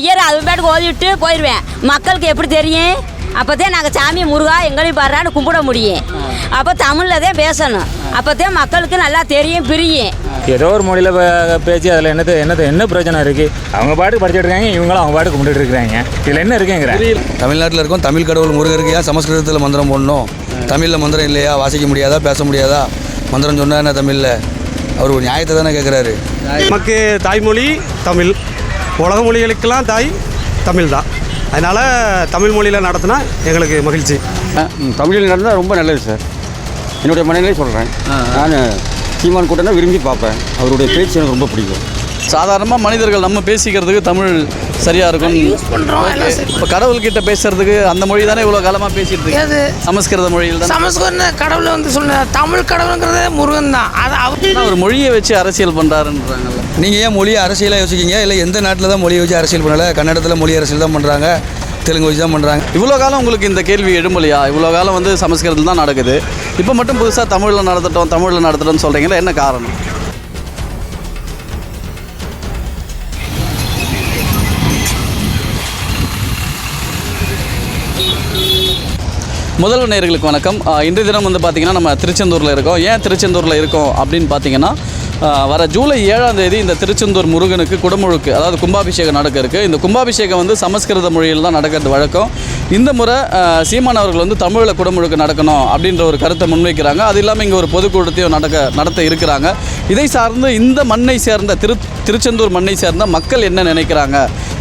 ஐயர் அது பாட்டுக்கு ஓதிவிட்டு போயிடுவேன் மக்களுக்கு எப்படி தெரியும்? அப்போதான் நாங்கள் சாமி முருகா எங்களையும் பாடுறான்னு கும்பிட முடியும். அப்போ தமிழில் தான் பேசணும். அப்போதான் மக்களுக்கு நல்லா தெரியும் பிரியும். ஏதோ ஒரு மொழியில் பேச்சு அதில் என்னது என்னது என்ன பிரச்சனை இருக்குது அவங்க பாட்டுக்கு படிச்சுட்டு இருக்காங்க இவங்களும் அவங்க பாட்டுக்கு கும்பிட்டுட்டு இருக்கிறாங்க. இதில் என்ன இருக்குங்கிறேன் தமிழ்நாட்டில் இருக்கோம் தமிழ் கடவுள் முருகருக்கு ஏன் சமஸ்கிருதத்தில் மந்திரம் போடணும்? தமிழில் மந்திரம் இல்லையா? வாசிக்க முடியாதா? பேச முடியாதா? மந்திரம் சொன்னா என்ன தமிழில்? அவர் ஒரு நியாயத்தை தானே கேட்குறாரு நமக்கு தாய்மொழி தமிழ். உலக மொழிகளுக்கெல்லாம் தாய் தமிழ் தான். அதனால் தமிழ் மொழியில் நடத்தினா எங்களுக்கு மகிழ்ச்சி. தமிழில் நடந்தால் ரொம்ப நல்லது சார். என்னுடைய மனைவிலே சொல்கிறேன் நான் சீமான் கூட்டம்னா விரும்பி பார்ப்பேன். அவருடைய பேச்சு எனக்கு ரொம்ப பிடிக்கும். சாதாரணமாக மனிதர்கள் நம்ம பேசிக்கிறதுக்கு தமிழ் சரியாக இருக்கும். இப்போ கடவுள்கிட்ட பேசுறதுக்கு அந்த மொழி தானே இவ்வளோ காலமாக பேசிட்டு இருக்கு? எது? சமஸ்கிருத மொழியில் தான். சமஸ்கிருத கடவுளை வந்து சொல்ல தமிழ் கடவுளுங்கிறதே முருகன் தான். அது அவர் ஒரு மொழியை வச்சு அரசியல் பண்ணுறாருன்றாங்கல்ல நீங்கள் ஏன் மொழியை அரசியலாக யோசிக்கீங்க? இல்லை எந்த நாட்டில் தான் மொழியை வச்சு அரசியல் பண்ணலை? கன்னடத்தில் மொழி அரசியல் தான் பண்ணுறாங்க தெலுங்கு வச்சு தான் பண்ணுறாங்க இவ்வளோ காலம் உங்களுக்கு இந்த கேள்வி எழும்பலையா? இவ்வளோ காலம் வந்து சமஸ்கிருதத்தில் தான் நடக்குது. இப்போ மட்டும் புதுசாக தமிழில் நடத்தட்டும் தமிழில் நடத்தட்டும்னு சொல்கிறீங்களா என்ன காரணம்? முதல்வர் நேர்களுக்கு வணக்கம். இன்றைய தினம் வந்து பார்த்திங்கன்னா நம்ம திருச்செந்தூரில் இருக்கோம். ஏன் திருச்செந்தூரில் இருக்கோம் அப்படின்னு பார்த்தீங்கன்னா வர ஜூலை ஏழாம் தேதி இந்த திருச்செந்தூர் முருகனுக்கு குடமுழுக்கு அதாவது கும்பாபிஷேகம் நடக்க இருக்குது இந்த கும்பாபிஷேகம் வந்து சமஸ்கிருத மொழியில் தான் நடக்கிறது வழக்கம். இந்த முறை சீமான் அவர்கள் வந்து தமிழில் குடமுழுக்கு நடக்கணும் அப்படின்ற ஒரு கருத்தை முன்வைக்கிறாங்க. அது இல்லாமல் இங்கே ஒரு பொதுக்கூட்டத்தையும் நடக்க நடத்த இருக்கிறாங்க. இதை சார்ந்து இந்த மண்ணை சேர்ந்த திரு திருச்செந்தூர் மண்ணை சேர்ந்த மக்கள் என்ன நினைக்கிறாங்க?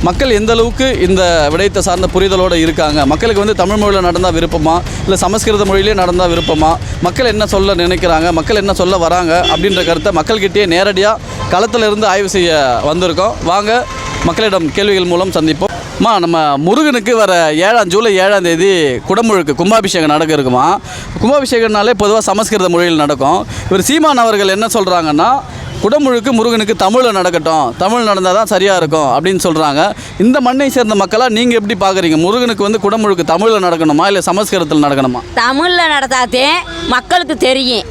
மக்கள் எந்த அளவுக்கு இந்த விடயத்தை சார்ந்த புரிதலோடு இருக்காங்க? மக்களுக்கு வந்து தமிழ் மொழியில் நடந்தால் விருப்பமா? இல்லை சமஸ்கிருத மொழியிலே நடந்தால் விருப்பமா? மக்கள் என்ன சொல்ல நினைக்கிறாங்க? மக்கள் என்ன சொல்ல வராங்க? அப்படின்ற கருத்தை மக்கள்கிட்டயே நேரடியாக களத்தில் இருந்து ஆய்வு செய்ய வந்திருக்கோம். வாங்க மக்களிடம் கேள்விகள் மூலம் சந்திப்போம். அம்மா நம்ம முருகனுக்கு வர ஏழாம் ஜூலை ஏழாம் தேதி குடமுழுக்கு கும்பாபிஷேகம் நடக்க இருக்குமா? கும்பாபிஷேகம்னாலே பொதுவாக சமஸ்கிருத மொழியில் நடக்கும். இவர் சீமான் அவர்கள் என்ன சொல்கிறாங்கன்னா குடமுழுக்கு முருகனுக்கு தமிழில் நடக்கட்டும். தமிழ் நடந்தால் தான் சரியாக இருக்கும் அப்படின்னு சொல்கிறாங்க இந்த மண்ணை சேர்ந்த மக்களாக நீங்கள் எப்படி பார்க்குறீங்க முருகனுக்கு வந்து குடமுழுக்கு தமிழில் நடக்கணுமா? இல்லை சமஸ்கிருதத்தில் நடக்கணுமா? தமிழில் நடத்தாதே மக்களுக்கு தெரியும்.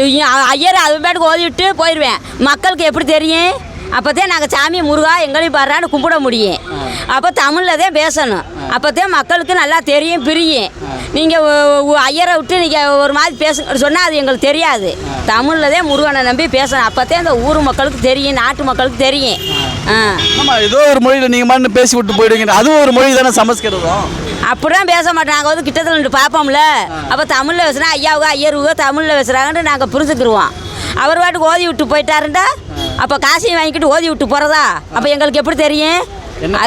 தெரியும் ஐயர் அது பேட்டுக்கு ஓதிவிட்டு போயிடுவேன் மக்களுக்கு எப்படி தெரியும்? அப்போதான் நாங்கள் சாமி முருகா எங்களையும் பாடுறான்னு கும்பிட முடியும். அப்போ தமிழில் தான் பேசணும். அப்போதான் மக்களுக்கு நல்லா தெரியும் பிரியும். நீங்கள் ஐயரை விட்டு நீங்கள் ஒரு மாதிரி பேச சொன்னால் அது எங்களுக்கு தெரியாது. தமிழில் தான் முருகனை நம்பி பேசணும். அப்போதான் இந்த ஊர் மக்களுக்கு தெரியும் நாட்டு மக்களுக்கு தெரியும். ஆ. ஆமாம் ஏதோ ஒரு மொழியில் நீங்கள் மண்ணு பேசி விட்டு போயிடுவீங்க. அதுவும் ஒரு மொழி தானே சமஸ்கிருதம்? அப்படிலாம் பேச மாட்டோம் நாங்கள் வந்து கிட்டத்தில் நின்று பார்ப்போம்ல அப்போ தமிழில் பேசுனா ஐயாவுக ஐயருக தமிழில் பேசுகிறாங்கன்னு நாங்கள் புரிஞ்சுக்கிருவோம். அவர் பாட்டுக்கு ஓதி விட்டு போயிட்டாருண்டா. அப்போ காசையும் வாங்கிக்கிட்டு ஓதி விட்டு போகிறதா அப்போ எங்களுக்கு எப்படி தெரியும்?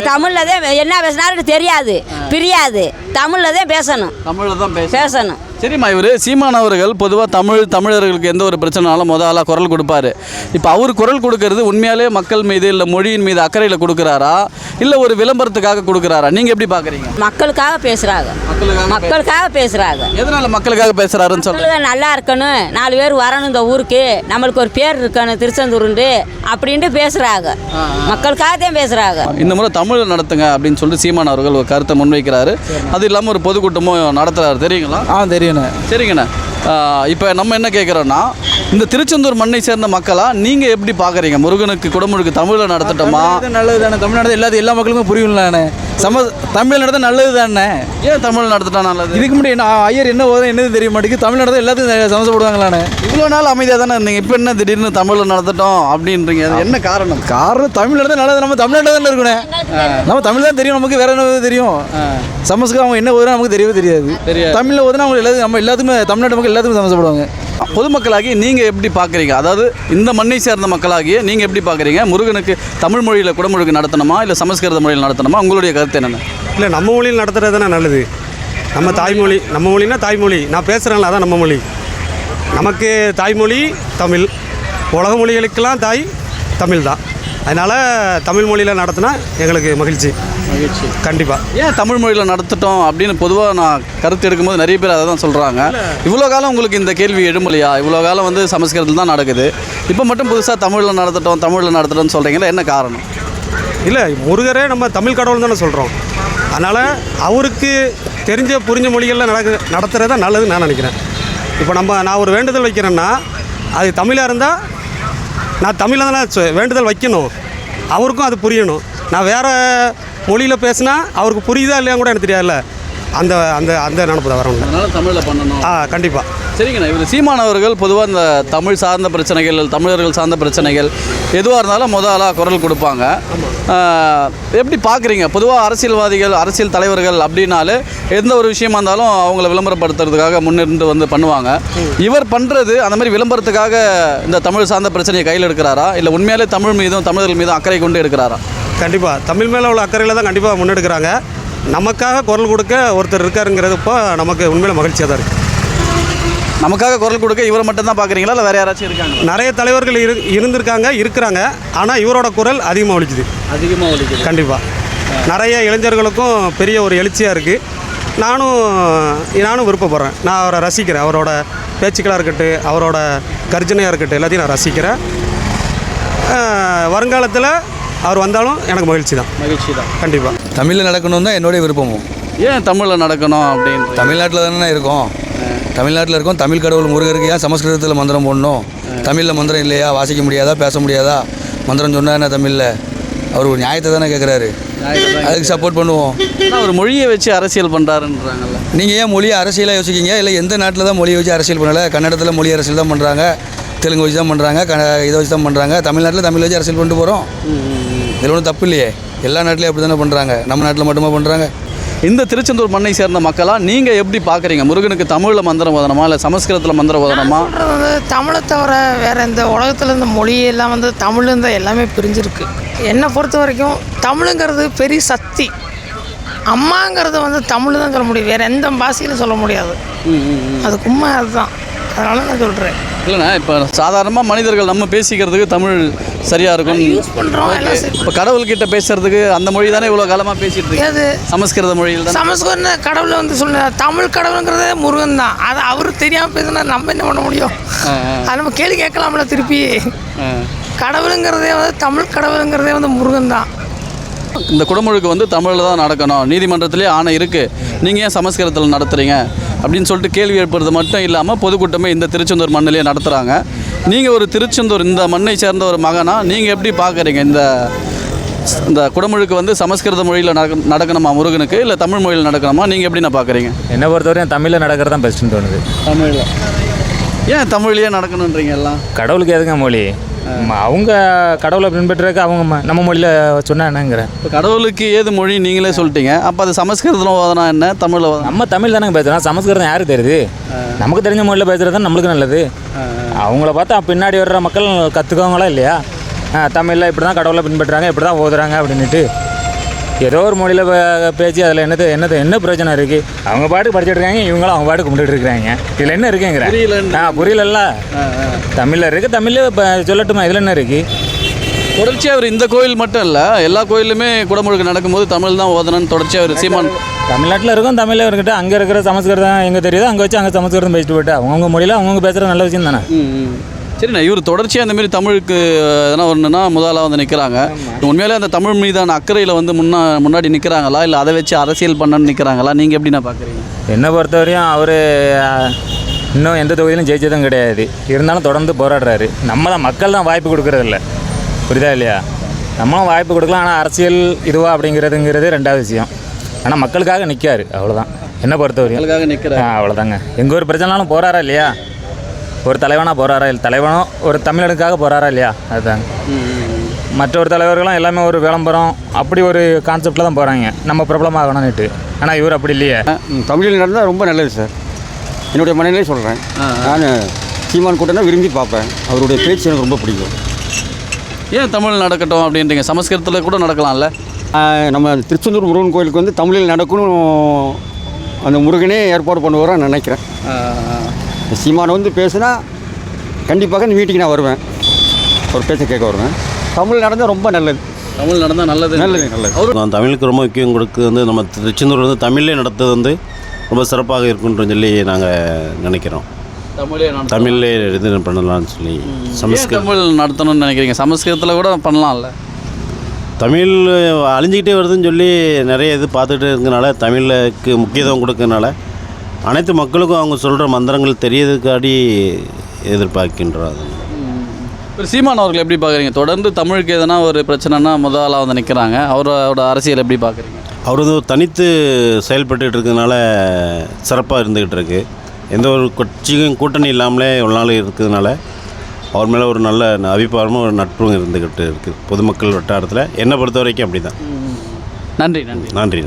தமிழில் தான் என்ன பேசினாருன்னு தெரியாது பிரியாது. தமிழில் தான் பேசணும். தமிழில் தான் பேச பேசணும். சரிம்மா இவர் சீமான் அவர்கள் பொதுவாக தமிழ் தமிழர்களுக்கு எந்த ஒரு பிரச்சனைனாலும் முத ஆளாக குரல் கொடுப்பாரு. இப்போ அவர் குரல் கொடுக்கறது உண்மையாலே மக்கள் மீது இல்லை மொழியின் மீது அக்கறையில் கொடுக்குறாரா? இல்லை ஒரு விளம்பரத்துக்காக கொடுக்குறாரா? நீங்கள் எப்படி பார்க்குறீங்க மக்களுக்காக பேசுகிறாங்க மக்களுக்காக பேசுகிறாங்க எதனால் மக்களுக்காக பேசுகிறாருன்னு மக்களுக்கு நல்லா இருக்கணும். நாலு பேர் வரணும் இந்த ஊருக்கு. நம்மளுக்கு ஒரு பேர் இருக்கணும் திருச்செந்தூருண்டு அப்படின்ட்டு பேசுகிறாங்க மக்களுக்காக தான் பேசுகிறாங்க இந்த முறை தமிழ் நடத்துங்க அப்படின்னு சொல்லிட்டு சீமான் அவர்கள் ஒரு கருத்தை முன்வைக்கிறாரு. அது இல்லாமல் ஒரு பொதுக்கூட்டமும் நடத்துறாரு. தெரியுங்களா? ஆ தெரியுண்ணே சரிங்கண்ணா. இப்போ நம்ம என்ன கேட்குறோன்னா இந்த திருச்செந்தூர் மண்ணை சேர்ந்த மக்களா நீங்கள் எப்படி பார்க்குறீங்க முருகனுக்கு குடமுழுக்கு தமிழில் நடத்தட்டுமா? நல்லது தானே தமிழ்நாடு எல்லாத்தையும் எல்லா மக்களுக்கும் புரியும்லாண்ணே. சம தமிழ் நடத்த நல்லது தானே? ஏன் தமிழ் நடத்திட்டா நல்லது? இதுக்கு முன்னாடி என்ன ஐயர் என்ன ஓதும் என்னது தெரிய மாட்டேங்குது? தமிழ் நடத்த எல்லாத்துக்கும் சமசப்படுவாங்களாண்ணே இவ்வளோ நாள் அமைதியாக தானே இருந்தீங்க. இப்போ என்ன திடீர்னு தமிழில் நடத்தட்டும் அப்படின்றீங்க? அது என்ன காரணம்? காரணம் தமிழ் நடத்த நல்லது. நம்ம தமிழ்நாட்டில் தானே இருக்கணும். நம்ம தமிழ் தான் தெரியும். நமக்கு வேற என்ன தெரியும். சமஸ்கிருதம் அவங்க என்ன ஓதுனா நமக்கு தெரியவே தெரியாது. தெரியாது. தமிழில் ஓதுனா அவங்க எல்லாத்துக்கும் நம்ம எல்லாத்துக்குமே தமிழ்நாட்டு மக்கள் எல்லாத்துக்கும் சமசப்படுவாங்க. பொதுமக்களாகி நீங்கள் எப்படி பார்க்குறீங்க? அதாவது இந்த மண்ணை சேர்ந்த மக்களாகிய நீங்கள் எப்படி பார்க்குறீங்க? முருகனுக்கு தமிழ் மொழியில் குடமுழுக்கு நடத்தணுமா? இல்லை சமஸ்கிருத மொழியில் நடத்தணுமா? உங்களுடைய கருத்து என்னென்ன? இல்லை நம்ம மொழியில் நடத்துறது தானே நல்லது. நம்ம தாய்மொழி நம்ம மொழினா தாய்மொழி. நான் பேசுகிறேன்ல அதான் நம்ம மொழி. நமக்கு தாய்மொழி தமிழ். உலக மொழிகளுக்கெல்லாம் தாய் தமிழ் தான் அதனால் தமிழ் மொழியில் நடத்தினா எங்களுக்கு மகிழ்ச்சி. மகிழ்ச்சி. கண்டிப்பாக ஏன் தமிழ் மொழியில் நடத்தட்டும் அப்படின்னு பொதுவாக நான் கருத்து எடுக்கும்போது நிறைய பேர் அதை தான் சொல்கிறாங்க இவ்வளோ காலம் உங்களுக்கு இந்த கேள்வி எழும்பலையா? இவ்வளோ காலம் வந்து சமஸ்கிருதத்தில் தான் நடக்குது. இப்போ மட்டும் புதுசாக தமிழில் நடத்தட்டும் தமிழில் நடத்தட்டும்னு சொல்கிறீங்களா என்ன காரணம்? இல்லை முருகரே நம்ம தமிழ் கடவுள் தானே சொல்கிறோம் அதனால் அவருக்கு தெரிஞ்ச புரிஞ்ச மொழிகளில் நடக்க நடத்துகிறது தான் நல்லதுன்னு நான் நினைக்கிறேன். இப்போ நம்ம நான் ஒரு வேண்டுதல் வைக்கிறேன்னா அது தமிழாக இருந்தால் நான் தமிழில் தானே வேண்டுதல் வைக்கணும். அவருக்கும் அது புரியணும். நான் வேறு மொழியில் பேசுனா அவருக்கு புரியுதா இல்லையா கூட எனக்கு தெரியாதுல்ல. அந்த அந்த அந்த நினப்பு தான் வரணும். அதனால தமிழில் பண்ணணும். ஆ கண்டிப்பாக சரிங்கண்ணா. இவர் சீமானவர்கள் பொதுவாக இந்த தமிழ் சார்ந்த பிரச்சனைகள் தமிழர்கள் சார்ந்த பிரச்சனைகள் எதுவாக இருந்தாலும் முதலாக குரல் கொடுப்பாங்க. எப்படி பார்க்குறீங்க பொதுவாக அரசியல்வாதிகள் அரசியல் தலைவர்கள் அப்படின்னாலே எந்த ஒரு விஷயமா இருந்தாலும் அவங்கள விளம்பரப்படுத்துறதுக்காக முன்னிருந்து வந்து பண்ணுவாங்க. இவர் பண்ணுறது அந்த மாதிரி விளம்பரத்துக்காக இந்த தமிழ் சார்ந்த பிரச்சனையை கையில் எடுக்கிறாரா? இல்லை உண்மையாலே தமிழ் மீதும் தமிழர்கள் மீதும் அக்கறை கொண்டு எடுக்கிறாரா? கண்டிப்பாக தமிழ் மேலே உள்ள அக்கறையில் தான் கண்டிப்பாக முன்னெடுக்கிறாங்க. நமக்காக குரல் கொடுக்க ஒருத்தர் இருக்காருங்கிறது இப்போ நமக்கு உண்மையில மகிழ்ச்சியாக தான் இருக்குது நமக்காக குரல் கொடுக்க இவரை மட்டும் தான் பார்க்குறீங்களா? இல்லை வேறு யாராச்சும் இருக்காங்க நிறைய தலைவர்கள் இரு இருந்திருக்காங்க இருக்கிறாங்க. ஆனால் இவரோட குரல் அதிகமாக ஒழிக்குது அதிகமாக ஒழிக்குது கண்டிப்பாக நிறைய இளைஞர்களுக்கும் பெரிய ஒரு எழுச்சியாக இருக்குது நானும் நானும் விருப்பப்படுறேன். நான் அவரை ரசிக்கிறேன். அவரோட பேச்சுக்களாக இருக்கட்டும் அவரோட கர்ஜனையாக இருக்கட்டும் எல்லாத்தையும் நான் ரசிக்கிறேன். வருங்காலத்தில் அவர் வந்தாலும் எனக்கு மகிழ்ச்சி தான். மகிழ்ச்சி தான். கண்டிப்பாக தமிழில் நடக்கணும் தான் என்னுடைய விருப்பமும். ஏன் தமிழில் நடக்கணும் அப்படின்னு தமிழ்நாட்டில் தானே இருக்கோம். தமிழ்நாட்டில் இருக்கோம். தமிழ் கடவுள் முருகருக்கு ஏன் சமஸ்கிருதத்தில் மந்திரம் போடணும்? தமிழில் மந்திரம் இல்லையா? வாசிக்க முடியாதா? பேச முடியாதா? மந்திரம் சொன்னா என்ன தமிழில்? அவர் ஒரு நியாயத்தை தானே கேட்குறாரு அதுக்கு சப்போர்ட் பண்ணுவோம். ஒரு மொழியை வச்சு அரசியல் பண்ணுறாருன்றாங்கல்ல நீங்கள் ஏன் மொழியை அரசியலாக யோசிக்கீங்க இல்லை எந்த நாட்டில் தான் மொழியை வச்சு அரசியல் பண்ணலை? கன்னடத்தில் மொழி அரசியல் தான் பண்ணுறாங்க தெலுங்கு வச்சு தான் பண்ணுறாங்க க இதை வச்சு தான் பண்ணுறாங்க தமிழ்நாட்டில் தமிழ் வச்சு அரசியல் பண்ணிட்டு போகிறோம் இதில் ஒன்றும் தப்பு இல்லையே. எல்லா நாட்டிலையும் அப்படி தானே பண்ணுறாங்க நம்ம நாட்டில் மட்டுமா பண்ணுறாங்க இந்த திருச்செந்தூர் மண்ணை சேர்ந்த மக்களா நீங்கள் எப்படி பார்க்குறீங்க? முருகனுக்கு தமிழில் மந்திரம் ஓதணுமா இல்லை சமஸ்கிருதத்தில் மந்திரம் வந்து தமிழை தவிர வேறு இந்த உலகத்தில் இந்த மொழியெல்லாம் வந்து தமிழ்லேருந்து எல்லாமே பிரிஞ்சிருக்கு. என்னை பொறுத்த வரைக்கும் தமிழுங்கிறது பெரிய சக்தி. அம்மாங்கிறது வந்து தமிழ் தான் சொல்ல முடியும். வேறு எந்த பாஷையிலும் சொல்ல முடியாது. அதுக்கு உண்மை அதுதான். அதனால நான் சொல்கிறேன் இல்லைண்ணா இப்போ சாதாரணமாக மனிதர்கள் நம்ம பேசிக்கிறதுக்கு தமிழ் சரியாக இருக்கும். இப்போ கடவுள்கிட்ட பேசுறதுக்கு அந்த மொழி தானே இவ்வளோ காலமாக பேசிட்டு இருக்கு. சமஸ்கிருத மொழியில் தான் சமஸ்கிருத கடவுளை வந்து சொல்ல தமிழ் கடவுளுங்கிறதே முருகன் தான். அது அவர் தெரியாமல் பேசினா நம்ம என்ன பண்ண முடியும்? அது நம்ம கேள்வி கேட்கலாம்ல திருப்பி. கடவுளுங்கிறதே வந்து தமிழ் கடவுளுங்கிறதே வந்து முருகன் தான். இந்த குடமுழுக்கு வந்து தமிழில் தான் நடக்கணும். நீதிமன்றத்திலே ஆணை இருக்குது நீங்கள் ஏன் சமஸ்கிருதத்தில் நடத்துகிறீங்க அப்படின்னு சொல்லிட்டு கேள்வி எழுப்புறது மட்டும் இல்லாமல் பொதுக்கூட்டமே இந்த திருச்செந்தூர் மண்ணிலே நடத்துகிறாங்க நீங்கள் ஒரு திருச்செந்தூர் இந்த மண்ணை சேர்ந்த ஒரு மகனா நீங்கள் எப்படி பார்க்குறீங்க இந்த இந்த குடமுழுக்கு வந்து சமஸ்கிருத மொழியில் நடக்க நடக்கணுமா முருகனுக்கு? இல்லை தமிழ் மொழியில் நடக்கணுமா? நீங்கள் எப்படி நான் பார்க்குறீங்க என்னை பொறுத்தவரையும் தமிழில் நடக்கிறது தான் பெஸ்ட்டுன்னு தோணுது. தமிழில். ஏன் தமிழ்லேயே நடக்கணுன்றீங்க எல்லாம்? கடவுளுக்கு எதுங்க மொழி? அவங்க கடவுளை பின்பற்றுறதுக்கு அவங்க நம்ம மொழியில் சொன்னா என்னங்கிறேன் இப்போ கடவுளுக்கு ஏது மொழி நீங்களே சொல்லிட்டீங்க. அப்போ அது சமஸ்கிருதத்தில் ஓதனா என்ன? தமிழில் ஓதனா நம்ம தமிழ் தானே பேசுகிறோம் சமஸ்கிருதம் யாருக்கு தெரியுது? நமக்கு தெரிஞ்ச மொழியில் பேசுகிறது தான் நம்மளுக்கு நல்லது. அவங்கள பார்த்தா பின்னாடி வர்ற மக்கள் கற்றுக்கவங்களா இல்லையா? தமிழில் இப்படி தான் கடவுளை பின்பற்றுறாங்க இப்படி தான் ஓதுறாங்க அப்படின்ட்டு ஏதோ ஒரு மொழியில் பேச்சு அதில் என்னது என்னது என்ன பிரச்சனை இருக்குது அவங்க பாட்டுக்கு படிச்சுட்டு இருக்காங்க இவங்களும் அவங்க பாட்டுக்கு கும்பிட்டுட்டு இருக்கிறாங்க. இதில் என்ன இருக்குங்கிற. ஆ புரியலல்ல? தமிழில் இருக்குது தமிழில் இப்போ சொல்லட்டுமா இதில் என்ன இருக்குது தொடர்ச்சியாக அவர் இந்த கோயில் மட்டும் இல்லை எல்லா கோயிலுமே குடமுழுக்கு நடக்கும்போது தமிழ் தான் ஓதணும்னு தொடர்ச்சியாக அவர் சீமான் தமிழ்நாட்டில் இருக்கும் தமிழில் இருக்கட்டும் அங்கே இருக்கிற சமஸ்கிருதம் எங்கே தெரியுதோ அங்கே வச்சு அங்கே சமஸ்கிருதம் பேசிட்டு போயிட்டு அவங்கவுங்க மொழியில் அவங்கவுங்க பேசுகிற நல்ல விஷயம் தானே சரிண்ணா இவர் தொடர்ச்சியாக இந்த மாதிரி தமிழுக்கு எதனா ஒன்றுனா முதலாக வந்து நிற்கிறாங்க உண்மையிலே அந்த தமிழ் மீதான அக்கறையில் வந்து முன்னா முன்னாடி நிற்கிறாங்களா இல்லை அதை வச்சு அரசியல் பண்ணணும்னு நிற்கிறாங்களா நீங்கள் எப்படி நான் பார்க்குறீங்க என்னை பொறுத்தவரையும் அவர் இன்னும் எந்த தொகுதியிலும் ஜெயிச்சதும் கிடையாது. இருந்தாலும் தொடர்ந்து போராடுறாரு. நம்ம தான் மக்கள் தான் வாய்ப்பு கொடுக்கறதில்ல. புரியுதா இல்லையா? நம்மளும் வாய்ப்பு கொடுக்கலாம் ஆனால் அரசியல் இதுவா அப்படிங்கிறதுங்கிறது ரெண்டாவது விஷயம். ஆனால் மக்களுக்காக நிற்காரு அவ்வளோதான் என்னை பொறுத்தவரையும். ஆ அவ்வளோதாங்க எங்கள் ஒரு பிரச்சனைனாலும் போகிறாரா இல்லையா? ஒரு தலைவனாக போகிறாரா இல்லை தலைவனோ ஒரு தமிழனுக்காக போகிறாரா இல்லையா? அதுதாங்க மற்ற ஒரு தலைவர்களும் எல்லாமே ஒரு விளம்பரம் அப்படி ஒரு கான்செப்டில் தான் போகிறாங்க நம்ம பிரபலமாகணும்னுட்டு ஆனால் இவர் அப்படி இல்லையே. தமிழில் நடந்தால் ரொம்ப நல்லது சார். என்னுடைய மனநிலையே சொல்கிறேன் நான் சீமான் கூட்டம்னா விரும்பி பார்ப்பேன். அவருடைய பேச்சு எனக்கு ரொம்ப பிடிக்கும். ஏன் தமிழ் நடக்கட்டும் அப்படின்றீங்க? சமஸ்கிருதத்தில் கூட நடக்கலாம்ல. நம்ம திருச்செந்தூர் முருகன் கோயிலுக்கு வந்து தமிழில் நடக்கணும் அந்த முருகனே ஏற்பாடு பண்ணுவாரான்னு நினைக்கிறேன். சீமான் வந்து பேசுனா கண்டிப்பாக இந்த வீட்டுக்கு நான் வருவேன். ஒரு பேச்சை கேட்க வருவேன். தமிழ் நடந்தால் ரொம்ப நல்லது. தமிழ் நடந்தால் நல்லது. நல்லது நல்லது. அவரு நான் தமிழுக்கு ரொம்ப முக்கியம் கொடுக்கு வந்து நம்ம திருச்செந்தூர் வந்து தமிழ்லே நடத்துறது வந்து ரொம்ப சிறப்பாக இருக்குன்னு சொல்லி நாங்கள் நினைக்கிறோம். தமிழே தமிழ்லே இது பண்ணலாம்னு சொல்லி சமஸ்கிருதம் தமிழ் நடத்தணும்னு நினைக்கிறீங்க? சமஸ்கிருதத்தில் கூட பண்ணலாம்ல. தமிழ் அழிஞ்சிக்கிட்டே வருதுன்னு சொல்லி நிறைய இது பார்த்துட்டு இருக்கனால தமிழுக்கு முக்கியத்துவம் கொடுக்கறனால அனைத்து மக்களுக்கும் அவங்க சொல்கிற மந்திரங்கள் தெரியறதுக்காடி எதிர்பார்க்கின்றோம் அது இப்போ சீமான் அவர்கள் எப்படி பார்க்குறீங்க? தொடர்ந்து தமிழுக்கு எதனா ஒரு பிரச்சனைனா முதலாக வந்து நிற்கிறாங்க அவரோட அரசியல் எப்படி பார்க்குறீங்க? அவர் வந்து தனித்து செயல்பட்டு இருக்கிறதுனால சிறப்பாக இருந்துக்கிட்டு இருக்கு எந்த ஒரு கட்சியும் கூட்டணி இல்லாமலே இவ்வளோ நாள் இருக்கிறதுனால அவர் மேலே ஒரு நல்ல அபிப்பிராயமும் ஒரு நட்பும் இருந்துக்கிட்டு இருக்குது பொதுமக்கள் வட்டாரத்தில். என்னை பொறுத்த வரைக்கும் அப்படி தான் நன்றி நன்றி. நன்றி.